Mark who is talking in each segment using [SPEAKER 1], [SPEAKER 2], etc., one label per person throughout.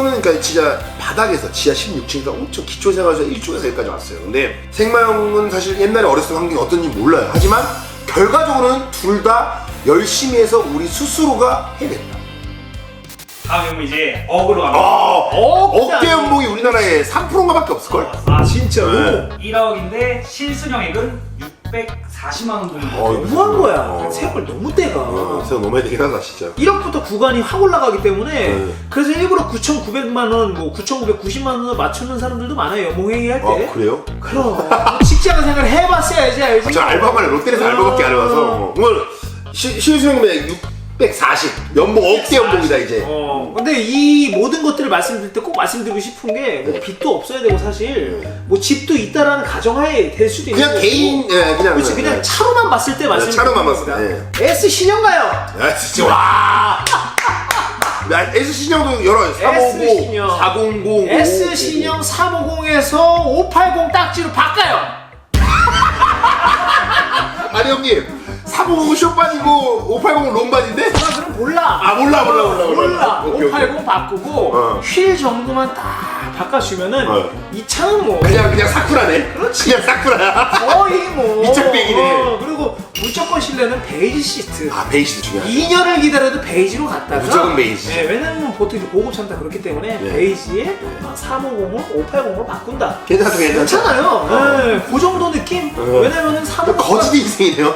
[SPEAKER 1] 이거는 그러니까 진짜 바닥에서 지하 16층에서 엄청 기초생활에서 1쪽에서 여기까지 왔어요. 근데 생마형은 사실 옛날에 어렸을 때 환경이 어떤지 몰라요. 하지만 결과적으로는 둘 다 열심히 해서 우리 스스로가 해냈다.
[SPEAKER 2] 다음 연봉 이제 어그로 갑니다.
[SPEAKER 1] 아,
[SPEAKER 3] 억대
[SPEAKER 1] 억대 연봉이 우리나라에 3%인가밖에 없을걸?
[SPEAKER 3] 아 진짜로?
[SPEAKER 1] 네.
[SPEAKER 2] 1억인데 실순형액은 640만 원 정도.
[SPEAKER 1] 어,
[SPEAKER 3] 너무한 거야.
[SPEAKER 1] 어.
[SPEAKER 3] 세월 너무 떼가.
[SPEAKER 1] 어, 생각 너무 해야 되긴 하다 진짜.
[SPEAKER 3] 1억부터 구간이 확 올라가기 때문에
[SPEAKER 1] 네.
[SPEAKER 3] 그래서 일부러 9,900만 원, 뭐 9,990만 원을 맞추는 사람들도 많아요. 연봉행위 할 때.
[SPEAKER 1] 아 그래요?
[SPEAKER 3] 그럼 직장 생활 해봤어야지 알지.
[SPEAKER 1] 저 알바만 해 롯데에서 알바밖에 안 해봐서 어. 오늘 실수령액 640 연봉 억대 연봉이다 이제.
[SPEAKER 3] 어, 근데 이 모든 것들을 말씀드릴 때 꼭 말씀드리고 싶은 게뭐
[SPEAKER 1] 네.
[SPEAKER 3] 빚도 없어야 되고 사실 뭐 집도 있다라는 가정하에 될 수도 있는
[SPEAKER 1] 그냥
[SPEAKER 3] 거고.
[SPEAKER 1] 개인 예 그냥
[SPEAKER 3] 그렇지 그냥
[SPEAKER 1] 예.
[SPEAKER 3] 차로만 봤을 때 말씀
[SPEAKER 1] 차로만 봤을 때,
[SPEAKER 3] S 신형가요
[SPEAKER 1] 야 진짜 와. 야, S 신형도 여러 350,
[SPEAKER 3] 신형.
[SPEAKER 1] 400,
[SPEAKER 3] S 신형 350에서 580 딱지로 바꿔요
[SPEAKER 1] 아니 형님 350은 쇼반이고 580은 롱반인데?
[SPEAKER 3] 나 그럼 몰라
[SPEAKER 1] 아 몰라 몰라 몰라
[SPEAKER 3] 몰라
[SPEAKER 1] 오케이, 오케이.
[SPEAKER 3] 580 바꾸고
[SPEAKER 1] 어.
[SPEAKER 3] 휠 정도만 딱 바꿔주면은
[SPEAKER 1] 어.
[SPEAKER 3] 이 차는 뭐
[SPEAKER 1] 그냥 그냥 사쿠라네.
[SPEAKER 3] 그렇지.
[SPEAKER 1] 그냥 사쿠라야.
[SPEAKER 3] 거의 뭐
[SPEAKER 1] 밑짝배기네.
[SPEAKER 3] 어, 그리고 실내는 베이지 시트
[SPEAKER 1] 아 베이시도 중요하지.
[SPEAKER 3] 2년을 기다려도 베이지로 갔다가
[SPEAKER 1] 무조건 베이지.
[SPEAKER 3] 네, 왜냐면 보통 이제 고급 차다 그렇기 때문에
[SPEAKER 1] 네.
[SPEAKER 3] 베이지에 350을 580으로 바꾼다
[SPEAKER 1] 괜찮다 괜찮다.
[SPEAKER 3] 괜찮아요 네, 그 정도 느낌
[SPEAKER 1] 어.
[SPEAKER 3] 왜냐면은 350
[SPEAKER 1] 거지도 인생이네요.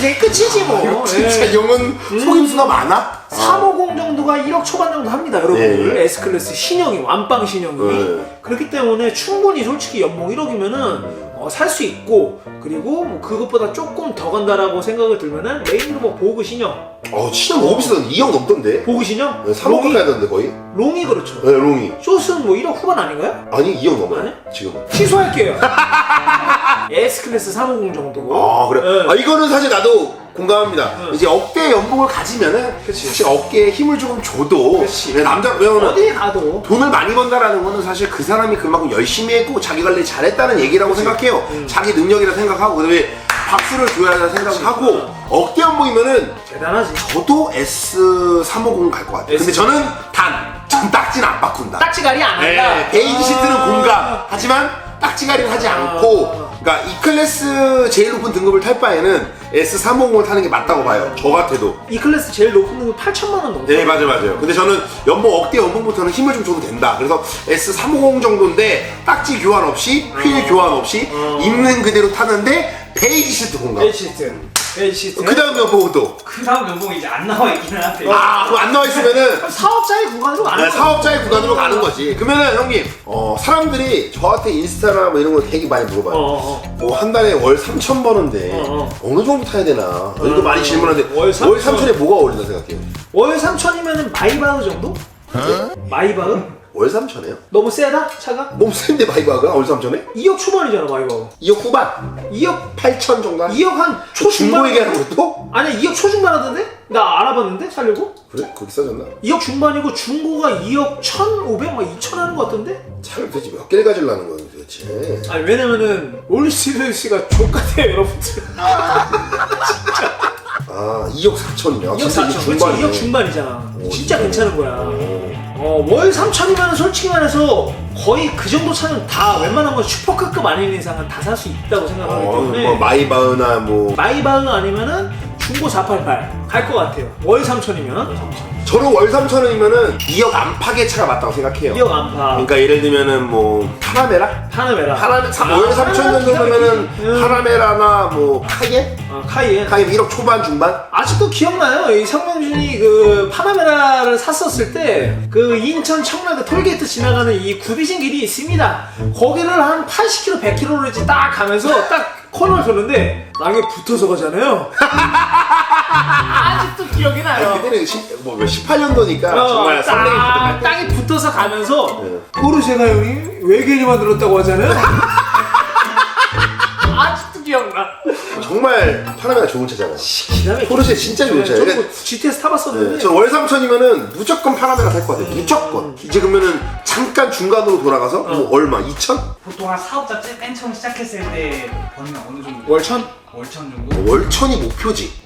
[SPEAKER 3] 되게 끝이지 뭐
[SPEAKER 1] 이거 진짜
[SPEAKER 3] 네.
[SPEAKER 1] 형은 속임수가 많아?
[SPEAKER 3] 350 정도가 1억 초반 정도 합니다 여러분들
[SPEAKER 1] 예, 예.
[SPEAKER 3] S클래스 신형이 완빵 신형이
[SPEAKER 1] 네.
[SPEAKER 3] 그렇기 때문에 충분히 솔직히 연봉 1억이면은 살수 있고 그리고 뭐 그것보다 조금 더 간다라고 생각을 들면은 메인으로 뭐 보그 신형
[SPEAKER 1] 어 진짜 너무 비싸던데 2억 넘던데?
[SPEAKER 3] 보그 신형
[SPEAKER 1] 3억
[SPEAKER 3] 롱이,
[SPEAKER 1] 가까이 하던데 거의?
[SPEAKER 3] 롱이 그렇죠
[SPEAKER 1] 네 롱이.
[SPEAKER 3] 숏은 뭐 1억 후반 아닌가요?
[SPEAKER 1] 아니 2억 넘어요? 지금.
[SPEAKER 3] 취소할게요 S클래스 350 정도
[SPEAKER 1] 아 그래.
[SPEAKER 3] 네.
[SPEAKER 1] 아 이거는 사실 나도 공감합니다. 이제 어깨 연봉을 가지면은
[SPEAKER 3] 그치.
[SPEAKER 1] 사실 어깨에 힘을 조금 줘도
[SPEAKER 3] 그치.
[SPEAKER 1] 왜 남자 왜냐면
[SPEAKER 3] 어디에 가도
[SPEAKER 1] 돈을 많이 번다라는 거는 사실 그 사람이 그만큼 열심히 했고 자기 관리 잘했다는 얘기라고 생각해요.
[SPEAKER 3] 음.
[SPEAKER 1] 자기 능력이라 생각하고 그다음에 박수를 줘야 한다 생각하고 어깨 연봉이면은
[SPEAKER 3] 대단하지
[SPEAKER 1] 저도 S350 갈 것 같아요. 근데
[SPEAKER 3] S350.
[SPEAKER 1] 저는 단, 전 딱지는 안 바꾼다.
[SPEAKER 3] 딱지가리 안 한다
[SPEAKER 1] 네, 베이지 시트는
[SPEAKER 3] 아.
[SPEAKER 1] 공감. 하지만 딱지가리는 하지 않고, 그러니까 이 클래스 제일 높은 등급을 탈 바에는 S350을 타는 게 맞다고 봐요. 저 같아도.
[SPEAKER 3] 이 클래스 제일 높은 건 8천만 원 넘어
[SPEAKER 1] 네, 맞아요, 맞아요. 근데 저는 연봉, 억대 연봉부터는 힘을 좀 줘도 된다. 그래서 S350 정도인데 딱지 교환 없이, 휠 교환 없이, 있는 그대로 타는데 베이지 시트 공감.
[SPEAKER 3] 베이지 시트 베이지 시트
[SPEAKER 1] 그 다음 연봉은 또.
[SPEAKER 2] 그 다음 연봉이 이제 안 나와 있기는 한데.
[SPEAKER 1] 아, 그거 안 나와 있으면은
[SPEAKER 3] 사업자의 구간으로 가는
[SPEAKER 1] 네,
[SPEAKER 3] 거야.
[SPEAKER 1] 사업자의 구간으로 가는 거지. 그러면은 형님, 어, 사람들이 저한테 인스타나 뭐 이런 거 되게 많이 물어봐요.
[SPEAKER 3] 어, 어.
[SPEAKER 1] 뭐 한 달에 월 3천 버는데
[SPEAKER 3] 어,
[SPEAKER 1] 어, 느 정도 타야 되나? 이거 많이 질문하는데
[SPEAKER 3] 월
[SPEAKER 1] 월
[SPEAKER 3] 3천.
[SPEAKER 1] 3천에 뭐가 어울린다 생각해요?
[SPEAKER 3] 월 3천이면은 마이바흐 정도? 마이바흐?
[SPEAKER 1] 월 3천에요?
[SPEAKER 3] 너무 세다? 차가?
[SPEAKER 1] 너무 센데 마이바가 월 3천에?
[SPEAKER 3] 2억 초반이잖아 마이바흐
[SPEAKER 1] 2억 후반?
[SPEAKER 3] 2억
[SPEAKER 1] 8천 정도? 한-
[SPEAKER 3] 2억 한 초중반
[SPEAKER 1] 중고 얘기하는 것도?
[SPEAKER 3] 아니 2억 초중반 하던데? 나 알아봤는데 살려고?
[SPEAKER 1] 그래? 그렇게 싸졌나?
[SPEAKER 3] 2억 중반이고 중고가 2억 1,500, 막 2천 하는 것 같던데?
[SPEAKER 1] 차를 도대체 몇 개를 가지려는 거야 도대체
[SPEAKER 3] 아니 왜냐면은 롤스로이스가 족같아요 여러분들
[SPEAKER 1] 아 2억 4천이네
[SPEAKER 3] 2억 4천 그렇지 2억 중반이잖아 진짜 괜찮은 거야 어, 월 3천이면 솔직히 말해서 거의 그 정도 차는 다 웬만한 건 슈퍼카급 아닌 이상은 다 살 수 있다고 생각하기
[SPEAKER 1] 어,
[SPEAKER 3] 때문에
[SPEAKER 1] 뭐 마이바흐나 뭐
[SPEAKER 3] 마이바흐 아니면은 중고 488 갈 것 같아요 월 3천이면
[SPEAKER 1] 저는 월 3천 원이면은 2억 안팎의 차가 맞다고 생각해요
[SPEAKER 3] 2억 안팎
[SPEAKER 1] 그러니까 예를 들면은 뭐 파라메라?
[SPEAKER 3] 파나메라
[SPEAKER 1] 파라메
[SPEAKER 3] 아,
[SPEAKER 1] 월 3천 정도면은
[SPEAKER 3] 기가 막히지.
[SPEAKER 1] 파라메라나 뭐 카예?
[SPEAKER 3] 어, 카이엔
[SPEAKER 1] 카예 1억 초반 중반?
[SPEAKER 3] 아직도 기억나요. 이 성명준이 그 파나메라를 샀었을 때 그 인천 청라 그 톨게이트 지나가는 이 구비진 길이 있습니다. 거기를 한 80km, 100km를 이제 딱 가면서 딱 코너를 줬는데 나게 붙어서 가잖아요. 아직도 기억이 나요.
[SPEAKER 1] 그때는 시, 뭐 18년도니까
[SPEAKER 3] 어,
[SPEAKER 1] 정말 가득할 때
[SPEAKER 3] 땅에 붙어서 가면서
[SPEAKER 1] 네.
[SPEAKER 3] 포르쉐가 형이 외계인이 만들었다고 하잖아요. 아직도 기억나.
[SPEAKER 1] 정말 파나메라 좋은 차잖아요.
[SPEAKER 3] 막히게
[SPEAKER 1] 포르쉐 진짜 좋은 차예요.
[SPEAKER 3] 저도 GTS 타봤었는데
[SPEAKER 1] 네, 저월 3천이면은 무조건 파나메라 탈것 같아요. 무조건. 이제 그러면은 잠깐 중간으로 돌아가서 뭐 얼마? 2천?
[SPEAKER 2] 보통 한 사업자 맨 처음 시작했을 때 버는 어느 정도?
[SPEAKER 3] 월천?
[SPEAKER 2] 월천 정도?
[SPEAKER 1] 월천이 목표지.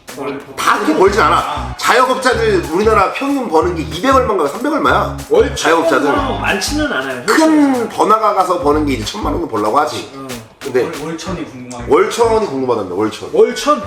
[SPEAKER 1] 다 그렇게 벌진 않아. 자영업자들 우리나라 평균 버는 게 200 얼마인가 300 얼마야.
[SPEAKER 3] 월천
[SPEAKER 1] 자영업자들.
[SPEAKER 3] 많지는 않아요.
[SPEAKER 1] 큰 번화가 가서 버는 게 이제 천만 원도 벌라고 하지.
[SPEAKER 3] 어.
[SPEAKER 1] 근데
[SPEAKER 2] 월, 월천이 궁금하게
[SPEAKER 1] 월천이 궁금하답니다. 월천.
[SPEAKER 3] 월천?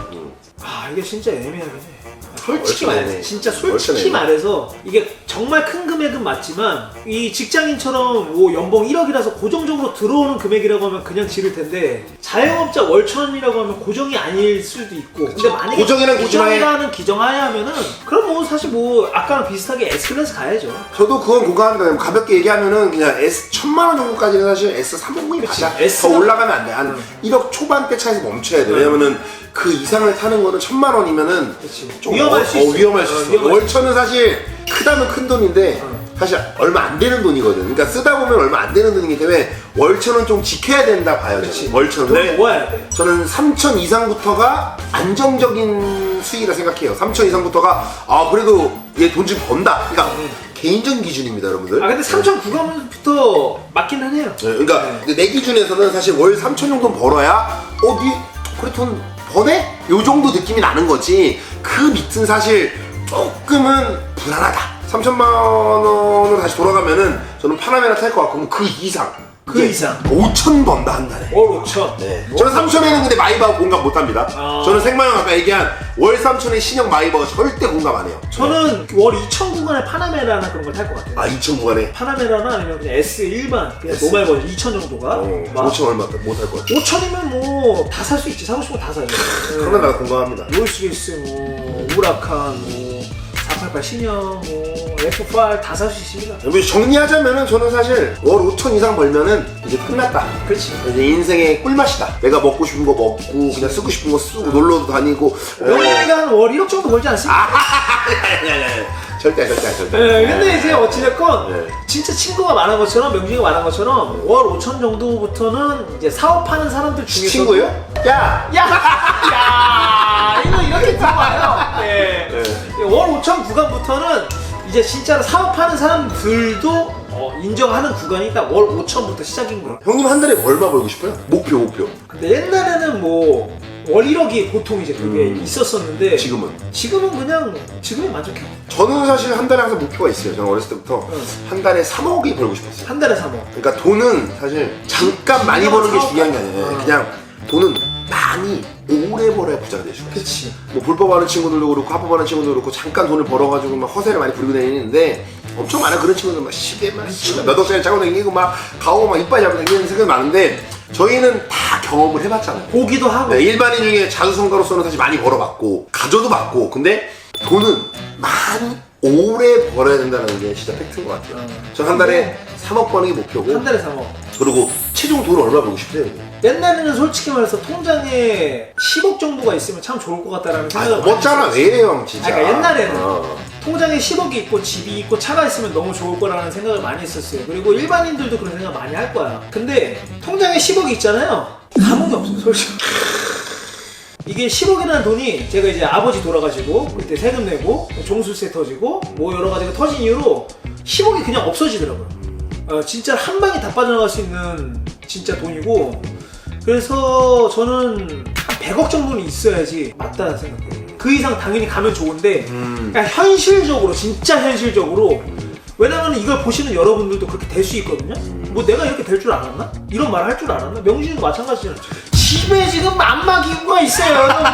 [SPEAKER 3] 아 이게 진짜 애매하긴 해. 솔직히
[SPEAKER 1] 월천
[SPEAKER 3] 말해서
[SPEAKER 1] 애매해.
[SPEAKER 3] 진짜
[SPEAKER 1] 월천
[SPEAKER 3] 솔직히
[SPEAKER 1] 애매해.
[SPEAKER 3] 말해서 이게 정말 큰 금액은 맞지만 이 직장인처럼 뭐 연봉 1억이라서 고정적으로 들어오는 금액이라고 하면 그냥 지를 텐데 자영업자 월천이라고 하면 고정이 아닐 수도 있고 근데 만약에
[SPEAKER 1] 고정이란 기준하에-
[SPEAKER 3] 고정이라는 기정하에 하면은 그럼 뭐 사실 뭐 아까랑 비슷하게 S클래스 가야죠
[SPEAKER 1] 저도 그건 공감합니다. 가볍게 얘기하면은 그냥 S 천만 원 정도까지는 사실 S 350이
[SPEAKER 3] 그치.
[SPEAKER 1] 가자.
[SPEAKER 3] S 가-
[SPEAKER 1] 더 올라가면 안 돼. 한 1억 초반대 차에서 멈춰야 돼. 왜냐면은 그 이상을 타는 거는 천만 원이면은
[SPEAKER 3] 그치.
[SPEAKER 1] 좀
[SPEAKER 3] 위험할
[SPEAKER 1] 어,
[SPEAKER 3] 수
[SPEAKER 1] 어,
[SPEAKER 3] 있어.
[SPEAKER 1] 위험할 수
[SPEAKER 3] 어,
[SPEAKER 1] 있어.
[SPEAKER 3] 위험할 수
[SPEAKER 1] 월천은 사실 크다면 큰 돈인데 사실 얼마 안 되는 돈이거든. 그러니까 쓰다 보면 얼마 안 되는 돈이기 때문에 월천은 좀 지켜야 된다 봐요. 저는. 월천은.
[SPEAKER 3] 돈
[SPEAKER 1] 네.
[SPEAKER 3] 모아야 돼
[SPEAKER 1] 저는 3천 이상부터가 안정적인 수익이라 생각해요. 3천 이상부터가 아 그래도 얘 돈 좀 번다. 그러니까 개인적인 기준입니다, 여러분들.
[SPEAKER 3] 아 근데 3천 구간부터 맞긴 하네요
[SPEAKER 1] 네, 그러니까 근데 내 기준에서는 사실 월 3천 정도 벌어야 어디 그래 돈 버네? 요 정도 느낌이 나는 거지 그 밑은 사실 조금은 불안하다 3천만 원으로 다시 돌아가면은 저는 파나메라 탈 것 같고 그럼 그 이상.
[SPEAKER 3] 그 이상.
[SPEAKER 1] 5천 번다 한 달에.
[SPEAKER 3] 월 5천.
[SPEAKER 1] 네. 저는 3천에는 근데 마이바하 공감 못합니다.
[SPEAKER 3] 아.
[SPEAKER 1] 저는 생마형 아까 얘기한 월 3천의 신형 마이바하 절대 공감 안 해요.
[SPEAKER 3] 저는 월 2천 구간의 파나메라나 그런 걸 탈 것 같아요.
[SPEAKER 1] 아 2천 구간에?
[SPEAKER 3] 파나메라나 아니면 그냥 S 일반 그냥
[SPEAKER 1] S.
[SPEAKER 3] 노말 버전 2천 정도가
[SPEAKER 1] 어,
[SPEAKER 3] 막
[SPEAKER 1] 5천 얼마 못할 것 같아
[SPEAKER 3] 5천이면 뭐 다 살 수 있지. 사고 싶은 거 다 사죠
[SPEAKER 1] 그러면 나 공감합니다.
[SPEAKER 3] 롤스로이스 뭐. 우라칸 뭐 488 신형 뭐 F5 다살 수 있습니다
[SPEAKER 1] 여기 정리하자면은 저는 사실 월 5천 이상 벌면은 이제 끝났다.
[SPEAKER 3] 그렇지
[SPEAKER 1] 이제 인생의 꿀맛이다. 내가 먹고 싶은 거 먹고 그냥 쓰고 싶은 거 쓰고 놀러도 다니고.
[SPEAKER 3] 명예가 한월 1억 정도 벌지 않습니까?
[SPEAKER 1] 아니 절대 절대 절대.
[SPEAKER 3] 네, 근데 이제 어찌됐건
[SPEAKER 1] 네.
[SPEAKER 3] 진짜 친구가 많은 것처럼 명중이가 많은 것처럼 월 5천 정도부터는 이제 사업하는 사람들 중에서
[SPEAKER 1] 친구요? 야.
[SPEAKER 3] 야, 야, 이거 이렇게 들어와요. 월 5천 구간부터는 이제 진짜로 사업하는 사람들도 어, 인정하는 구간이 딱월 5천부터 시작인 거예요.
[SPEAKER 1] 형님 한 달에 얼마 벌고 싶어요? 목표 목표.
[SPEAKER 3] 근데 옛날에는 뭐 월 1억이 보통 이제 그게
[SPEAKER 1] 음.
[SPEAKER 3] 있었었는데
[SPEAKER 1] 지금은.
[SPEAKER 3] 지금은 그냥 지금에 만족해.
[SPEAKER 1] 저는 사실 한 달에 항상 목표가 있어요. 저는 어렸을 때부터
[SPEAKER 3] 응.
[SPEAKER 1] 한 달에 3억이 벌고 싶었어요.
[SPEAKER 3] 한 달에 3억.
[SPEAKER 1] 그러니까 돈은 사실 잠깐 많이 버는 게 중요한 게 아니에요.
[SPEAKER 3] 어.
[SPEAKER 1] 그냥 돈은 많이 오래 벌어야 부자가 될 수가 있어요.
[SPEAKER 3] 그치.
[SPEAKER 1] 뭐 불법하는 친구들도 그렇고 합법하는 친구들도 그렇고 잠깐 돈을 벌어가지고 막 허세를 많이 부리고 다니는데 엄청 많은 그런 친구들 막 10에만 몇 억 짜리 차고 다니고 막 가오 막 이빨 잡고 다니는 생각이 많은데 저희는 다 경험을 해봤잖아요
[SPEAKER 3] 보기도 하고.
[SPEAKER 1] 네, 일반인 중에 자수성가로서는 사실 많이 벌어봤고 가져도 봤고 근데 돈은 많이 오래 벌어야 된다는 게 진짜 팩트인 것 같아요
[SPEAKER 3] 어.
[SPEAKER 1] 전한 달에 3억 버는 게 목표고
[SPEAKER 3] 한 달에 3억.
[SPEAKER 1] 그리고 최종 돈을 얼마 벌고 싶으세요?
[SPEAKER 3] 옛날에는 솔직히 말해서 통장에 10억 정도가 있으면 참 좋을 것 같다라는
[SPEAKER 1] 아
[SPEAKER 3] 생각을 많이
[SPEAKER 1] 넘었잖아
[SPEAKER 3] 했었어요.
[SPEAKER 1] 왜 이래요 진짜
[SPEAKER 3] 아, 그러니까 옛날에는
[SPEAKER 1] 어.
[SPEAKER 3] 통장에 10억이 있고 집이 있고 차가 있으면 너무 좋을 거라는 생각을 많이 했었어요. 그리고 일반인들도 그런 생각 많이 할 거야. 근데 통장에 10억이 있잖아요. 감흥이 없어요, 솔직히. 이게 10억이라는 돈이 제가 이제 아버지 돌아가시고 그때 세금 내고 종수세 터지고 뭐 여러 가지가 터진 이후로 10억이 그냥 없어지더라고요. 어, 진짜 한 방에 다 빠져나갈 수 있는 진짜 돈이고 그래서 저는 한 100억 정도는 있어야지 맞다 생각해요. 그 이상 당연히 가면 좋은데
[SPEAKER 1] 음.
[SPEAKER 3] 그냥 현실적으로 진짜 현실적으로 왜냐면 이걸 보시는 여러분들도 그렇게 될 수 있거든요. 뭐 내가 이렇게 될 줄 알았나? 이런 말을 할줄 알았나? 명진이도 마찬가지잖아. 집에 지금 안마 기구가 있어요, 여러분들.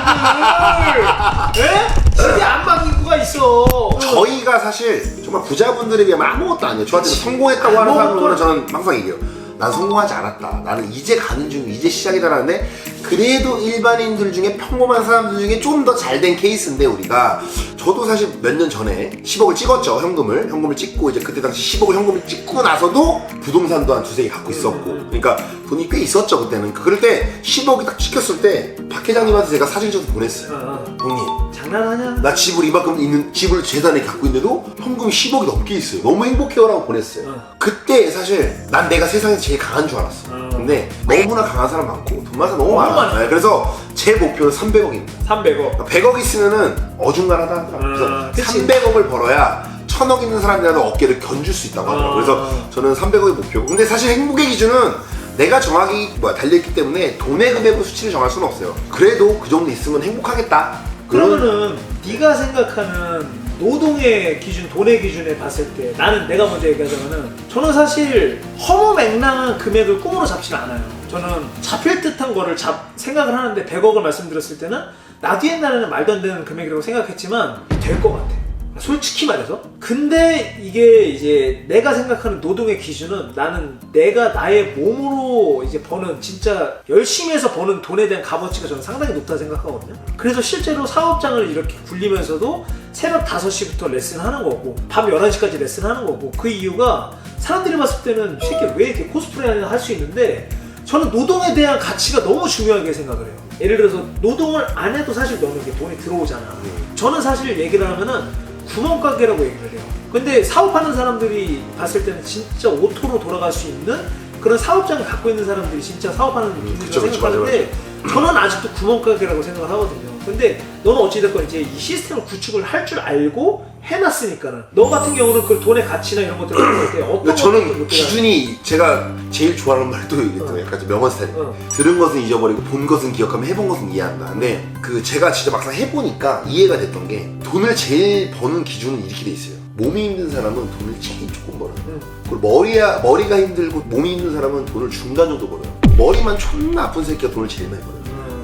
[SPEAKER 3] 예? 집에 안마 기구가 있어.
[SPEAKER 1] 저희가 사실 정말 부자분들에 비하면 아무것도 아니에요. 저한테 성공했다고 하는 사람들은 저는 항상 얘기해요. 난 성공하지 않았다. 나는 이제 가는 중, 이제 시작이다라는데 그래도 일반인들 중에 평범한 사람들 중에 좀 더 잘 된 케이스인데 우리가. 저도 사실 몇 년 전에 10억을 찍었죠 현금을. 현금을 찍고 이제 그때 당시 10억을 현금을 찍고 나서도 부동산도 한 두세 개 갖고 있었고. 그러니까 돈이 꽤 있었죠 그때는. 그럴 때 10억이 딱 찍혔을 때 박 회장님한테 제가 사진 좀 보냈어요. 형님
[SPEAKER 3] 장난하냐?
[SPEAKER 1] 나 집을 이만큼 있는 집을 재산에 갖고 있는데도 현금 10억이 넘게 있어요. 너무 행복해요라고 보냈어요.
[SPEAKER 3] 어.
[SPEAKER 1] 그때 사실 난 내가 세상에서 제일 강한 줄 알았어.
[SPEAKER 3] 어.
[SPEAKER 1] 근데 너무나 강한 사람 많고 돈 많은 사람 너무 많아.
[SPEAKER 3] 많아.
[SPEAKER 1] 네, 그래서 제 목표는 300억입니다.
[SPEAKER 3] 300억.
[SPEAKER 1] 100억 있으면은 어중간하다 하더라고.
[SPEAKER 3] 어,
[SPEAKER 1] 그래서
[SPEAKER 3] 그치.
[SPEAKER 1] 300억을 벌어야 천억 있는 사람들한테 어깨를 견줄 수 있다고 하더라고요.
[SPEAKER 3] 어.
[SPEAKER 1] 그래서 저는 300억이 목표고. 근데 사실 행복의 기준은 내가 정하기 뭐야 달려있기 때문에 돈의 금액으로 수치를 정할 수는 없어요. 그래도 그 정도 있으면 행복하겠다.
[SPEAKER 3] 그러면은 네가 생각하는 노동의 기준, 돈의 기준에 봤을 때 나는 내가 먼저 얘기하자면은 저는 사실 허무맹랑한 금액을 꿈으로 잡지는 않아요. 저는 잡힐 듯한 거를 잡 생각을 하는데 100억을 말씀드렸을 때는 나도 옛날에는 말도 안 되는 금액이라고 생각했지만 될 것 같아. 솔직히 말해서. 근데 이게 이제 내가 생각하는 노동의 기준은 나는 내가 나의 몸으로 이제 버는 진짜 열심히 해서 버는 돈에 대한 값어치가 저는 상당히 높다 생각하거든요. 그래서 실제로 사업장을 이렇게 굴리면서도 새벽 5시부터 레슨 하는 거고 밤 11시까지 레슨 하는 거고 그 이유가 사람들이 봤을 때는 이 새끼 왜 이렇게 코스프레 하냐 할 수 있는데 저는 노동에 대한 가치가 너무 중요하게 생각을 해요. 예를 들어서 노동을 안 해도 사실 너는 이게 돈이 들어오잖아. 저는 사실 얘기를 하면은 구멍가게라고 얘기를 해요. 근데 사업하는 사람들이 봤을 때는 진짜 오토로 돌아갈 수 있는 그런 사업장을 갖고 있는 사람들이 진짜 사업하는 분들이라고
[SPEAKER 1] 그쵸, 그쵸,
[SPEAKER 3] 생각하는데 저는 아직도 구멍가게라고 생각을 하거든요. 근데 너는 어찌됐건 이제 이 시스템을 구축을 할 줄 알고 해놨으니까는 너 같은 경우는 그 돈의 가치나 이런 것들을 봤을 때 어떤
[SPEAKER 1] 그러니까
[SPEAKER 3] 것들을
[SPEAKER 1] 저는? 기준이 제가 제일 좋아하는 말도 이게 또
[SPEAKER 3] 어.
[SPEAKER 1] 약간 좀 명언 스타일.
[SPEAKER 3] 어.
[SPEAKER 1] 들은 것은 잊어버리고 본 것은 기억하면 해본 것은 이해한다. 근데 그 제가 진짜 막상 해보니까 이해가 됐던 게 돈을 제일 버는 기준은 이렇게 돼 있어요. 몸이 힘든 사람은 돈을 제일 조금 벌어요.
[SPEAKER 3] 음.
[SPEAKER 1] 그리고 머리야 머리가 힘들고 몸이 힘든 사람은 돈을 중간 정도 벌어요. 머리만 존나 아픈 새끼가 돈을 제일 많이 벌어요.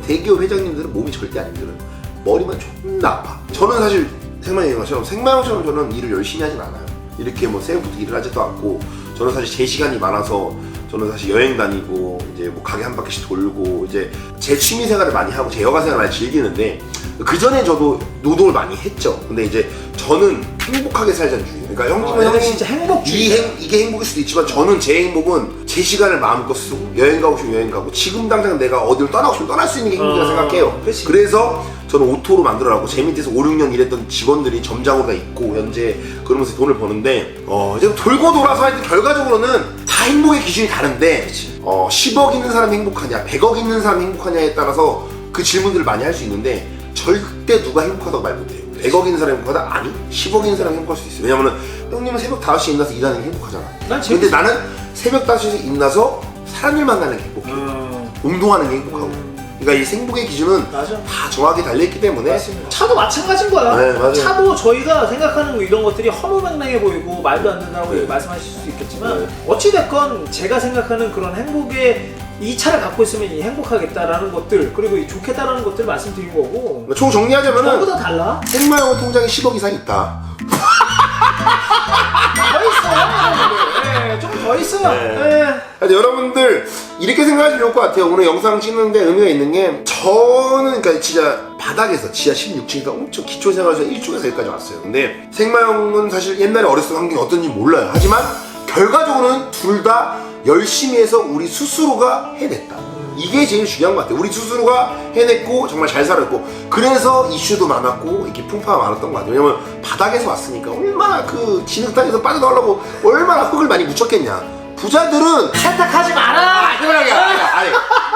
[SPEAKER 3] 음.
[SPEAKER 1] 대기업 회장님들은 몸이 절대 안 힘들어요. 머리만 존나 아파. 저는 사실 생만 얘기처럼 생마형처럼 저는 일을 열심히 하진 않아요. 이렇게 뭐 새벽부터 일을 하지도 않고 저는 사실 제 시간이 많아서 저는 사실 여행 다니고 이제 뭐 가게 한 바퀴씩 돌고 이제 제 취미 생활을 많이 하고 제 여가 생활을 많이 즐기는데 그 전에 저도 노동을 많이 했죠. 근데 이제 저는 행복하게 살자는 주의. 그러니까
[SPEAKER 3] 어,
[SPEAKER 1] 형님은
[SPEAKER 3] 얘는
[SPEAKER 1] 형님
[SPEAKER 3] 진짜 행복주의자.
[SPEAKER 1] 이 행, 이게 행복일 수도 있지만 저는 제 행복은 제 시간을 마음껏 쓰고 여행 가고 싶으면 여행 가고 지금 당장 내가 어디를 떠나고 싶으면 떠날 수 있는 게 행복이라 고
[SPEAKER 3] 어,
[SPEAKER 1] 생각해요.
[SPEAKER 3] 그치.
[SPEAKER 1] 그래서 저는 오토로 만들어라고 제 밑에서 5, 6년 일했던 직원들이 점장으로 다 있고 현재 그러면서 돈을 버는데 어 이제 돌고 돌아서 하여튼 결과적으로는 다 행복의 기준이 다른데 어 10억 있는 사람이 행복하냐 100억 있는 사람이 행복하냐에 따라서 그 질문들을 많이 할 수 있는데 절대 누가 행복하다고 말 못해요 100억 있는 사람이 행복하다? 아니 10억 있는 사람이 행복할 수 있어요 왜냐면은 형님은 새벽 5시에 일어나서 일하는 게 행복하잖아
[SPEAKER 3] 난
[SPEAKER 1] 근데
[SPEAKER 3] 재밌어.
[SPEAKER 1] 나는 새벽 5시에 일어나서 사람들 만나는 게 행복해
[SPEAKER 3] 음.
[SPEAKER 1] 운동하는 게 행복하고 그러니까 이 행복의 기준은
[SPEAKER 3] 맞아.
[SPEAKER 1] 다 정확히 달려있기 때문에
[SPEAKER 3] 맞습니다. 차도 마찬가지인 거야.
[SPEAKER 1] 네, 맞아요.
[SPEAKER 3] 차도 저희가 생각하는 이런 것들이 허무맹랑해 보이고 말도 안 된다고
[SPEAKER 1] 네.
[SPEAKER 3] 말씀하실 수 있겠지만
[SPEAKER 1] 네.
[SPEAKER 3] 어찌됐건 제가 생각하는 그런 행복의 이 차를 갖고 있으면 이 행복하겠다라는 것들 그리고 이 좋겠다라는 것들 말씀드린 거고
[SPEAKER 1] 총
[SPEAKER 3] 전부
[SPEAKER 1] 정리하자면은
[SPEAKER 3] 다 달라.
[SPEAKER 1] 생마용 통장에 10억 이상 있다
[SPEAKER 3] 더 있어요. 네, 조금 더 있어요.
[SPEAKER 1] 네.
[SPEAKER 3] 네.
[SPEAKER 1] 근데 여러분들 이렇게 생각하시면 좋을 것 같아요. 오늘 영상 찍는데 의미가 있는 게 저는 그러니까 진짜 바닥에서 지하 16층에서 엄청 기초생활에서 1중에서 여기까지 왔어요. 근데 생마형은 사실 옛날에 어렸을 때 환경이 어떤지 몰라요. 하지만 결과적으로는 둘 다 열심히 해서 우리 스스로가 해냈다. 이게 제일 중요한 것 같아요. 우리 스스로가 해냈고 정말 잘 살았고 그래서 이슈도 많았고 이렇게 풍파가 많았던 것 같아요. 왜냐면 바닥에서 왔으니까 얼마나 그 진흙탕에서 빠져나오려고 얼마나 흙을 많이 묻혔겠냐. 부자들은
[SPEAKER 3] 세탁하지 마라.
[SPEAKER 1] 아, 그러게. 아니, 아니,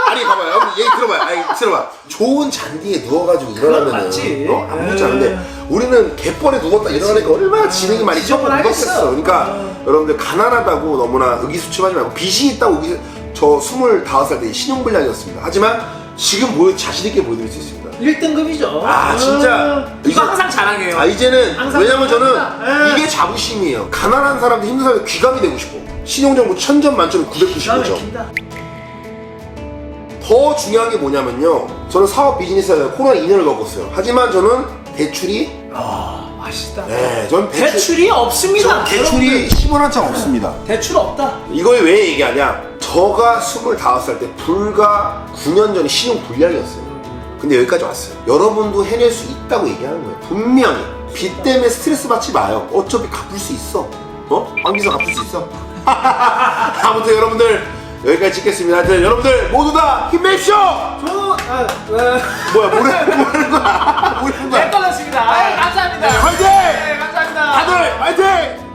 [SPEAKER 1] 아니, 봐봐요. 여러분, 얘기 들어봐요. 아니, 들어봐. 좋은 잔디에 누워가지고 일어나면은,
[SPEAKER 3] 맞지.
[SPEAKER 1] 어, 안
[SPEAKER 3] 네.
[SPEAKER 1] 묻잖은데, 우리는 갯벌에 누웠다 일어나니까 얼마나 지능이 많이
[SPEAKER 3] 지저분하겠어.
[SPEAKER 1] 썩었겠어. 그러니까,
[SPEAKER 3] 아.
[SPEAKER 1] 여러분들 가난하다고 너무나 의기소침하지 말고, 빚이 있다고 의기, 저 25살 때 신용불량이었습니다. 하지만, 지금 보여, 자신있게 보여드릴 수 있습니다.
[SPEAKER 3] 1등급이죠.
[SPEAKER 1] 아, 진짜.
[SPEAKER 3] 이거
[SPEAKER 1] 이거-
[SPEAKER 3] 항상 자랑해요.
[SPEAKER 1] 아, 이제는,
[SPEAKER 3] 항상
[SPEAKER 1] 왜냐면 저는.
[SPEAKER 3] 예.
[SPEAKER 1] 이게 자부심이에요. 가난한 사람들, 힘든 사람들 귀감이 되고 싶어. 신용정보 1000점 만점에 995점.
[SPEAKER 3] 막힌다.
[SPEAKER 1] 더 중요한 게 뭐냐면요. 저는 사업 비즈니스에 코로나 2년을 겪었어요. 하지만 저는 대출이,
[SPEAKER 3] 아, 맛있다.
[SPEAKER 1] 네, 전 대출,
[SPEAKER 3] 대출이 없습니다.
[SPEAKER 1] 전 대출이
[SPEAKER 3] 여러분들.
[SPEAKER 1] 10원 한장 없습니다.
[SPEAKER 3] 대출 없다.
[SPEAKER 1] 이걸 왜 얘기하냐? 저가 25살 때 불과 9년 전에 신용 불량이었어요. 근데 여기까지 왔어요. 여러분도 해낼 수 있다고 얘기하는 거예요. 분명히. 빚 때문에 스트레스 받지 마요. 어차피 갚을 수 있어. 어? 안기서 갚을 수 있어. 아무튼 여러분들 여기까지 찍겠습니다. 하여튼 여러분들 모두 다 힘내십시오!
[SPEAKER 3] 저 아, 아,
[SPEAKER 1] 뭐야, 뭐라는 뭐 뭐라는 거야? 뭐라는 거야?
[SPEAKER 3] 네, 헷갈렸습니다. 아, 감사합니다. 네, 화이팅! 네, 감사합니다. 다들 화이팅!